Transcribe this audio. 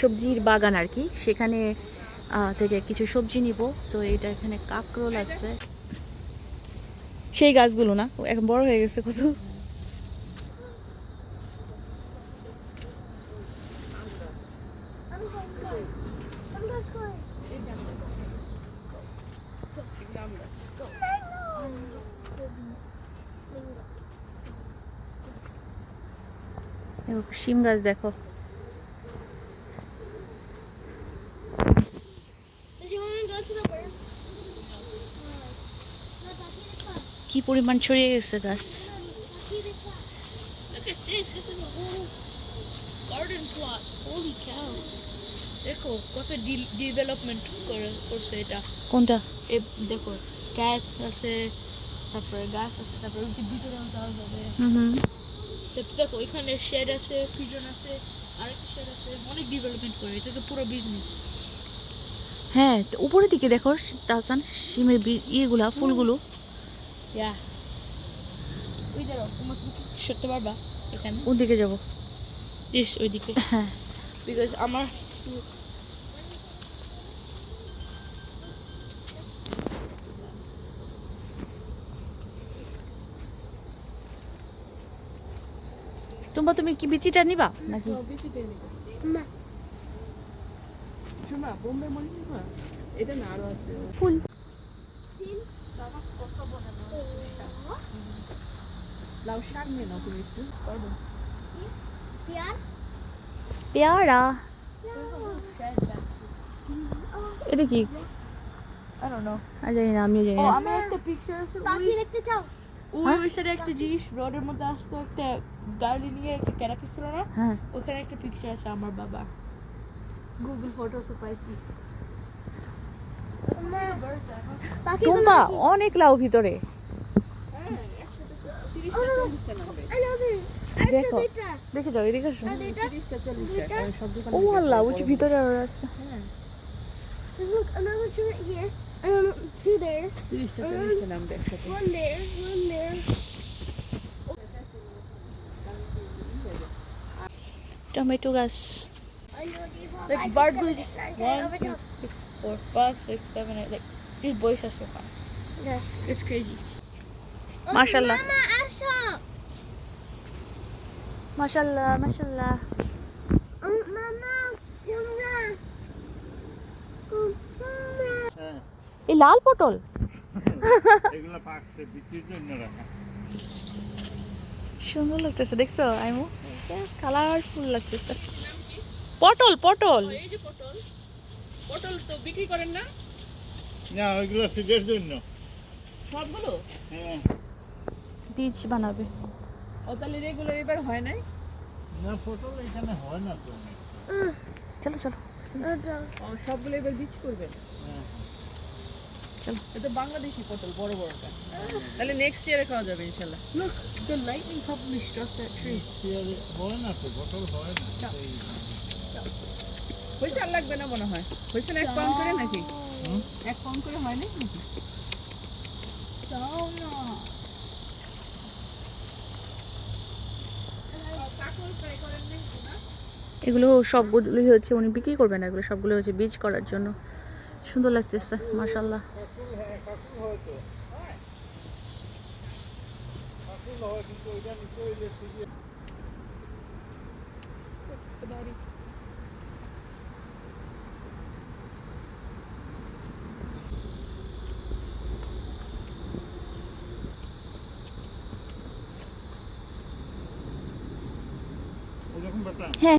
সবজির বাগান আর কি। সেখানে থেকে কিছু সবজি নিব। তো এটা এখানে কাকরোল আছে। সেই গাছগুলো না? এখন বড় হয়ে গেছে কত। শিম গাছ দেখো। কি পরিমাণ ছড়িয়ে গেছে গাছ. দেখো কত ডেভেলপমেন্ট করে করছে এটা। কোনটা? দেখো ক্যাট আছে তারপরে গাছ আছে তারপরে ভিতরে যাওয়া যাবে। দেখো এখানে শেড আছে পিজন আছে আরেকটা শেড আছে অনেক ডেভেলপমেন্ট করে এটা তো পুরো বিজনেস হ্যাঁ তো উপরের দিকে দেখো তাহসান শিমের বি- ইয়েগুলা ফুলগুলো। ইয়া। ওই দেখো সরতে পারবা এখানে? ওদিকে যাব। ইস ওইদিকে। হ্যাঁ। বিকজ আমার তোমরা তুমি কি বিচিটা নিবা নাকি? Ma. শোনা বোম্বে মনে এটা না আরও আছে। ফুল। লাউ শাক নিয়ে নাও তুমি একটু। পেয়ারা। এটা কি? আমিও জানি আমি একটা পিকচার আছে Tati, দেখতে চাও? ওই ওই সাইডে একটা জিনিস রোডের মধ্যে আসতো একটা গাড়ি নিয়ে একটা ক্যারাপি ছিল না? হ্যাঁ। ওখানে একটা পিকচার আছে আমার বাবা। গুগল ফটোসে পাইছি টুম্পা অনেক লাউ ভিতরে. দেখো দেখে যাও এদিকে ও আল্লাহ ওই ভিতরে আরও আছে. One there. টমেটো গাছ I know these are Like bird seven, eight, one, two, six, four, five, six, seven, eight. Like these boys are so fun. Yeah. It's crazy. Oh, Oh. Mama. Oh, Mama. এই লাল পটল সুন্দর লাগতেছে দেখছ আইমু colourful লাগতেছে পটল পটল। এই যে পটল পটল তো বিক্রি করেন না? না ওইগুলো সিডের জন্য। সবগুলো হ্যাঁ। বীজ বানাবে। ও তাহলে রেগুলার এবার হয় নাই? না পটল এখানে হয় না তো। চলো চলো। ও সবগুলো এবার বীজ করবেন হ্যাঁ। চলো। এটা বাংলাদেশি পটল বড় বড়টা তাহলে নেক্সট ইয়ারে খাওয়া যাবে ইনশাল্লাহ। Look the lightning properly struck that tree হয় না তো পটল হয় না। হয়েছে আর লাগবে না মনে হয়। হয়েছে না এক পাউন্ড করে নাকি? এক পাউন্ড করে হয় না। নাকি এগুলো সবগুলোই হচ্ছে উনি বিক্রি করবেন না এগুলো সবগুলো হচ্ছে বীজ করার জন্য। সুন্দর লাগতেছে মাশাল্লাহ ওরকম হ্যাঁ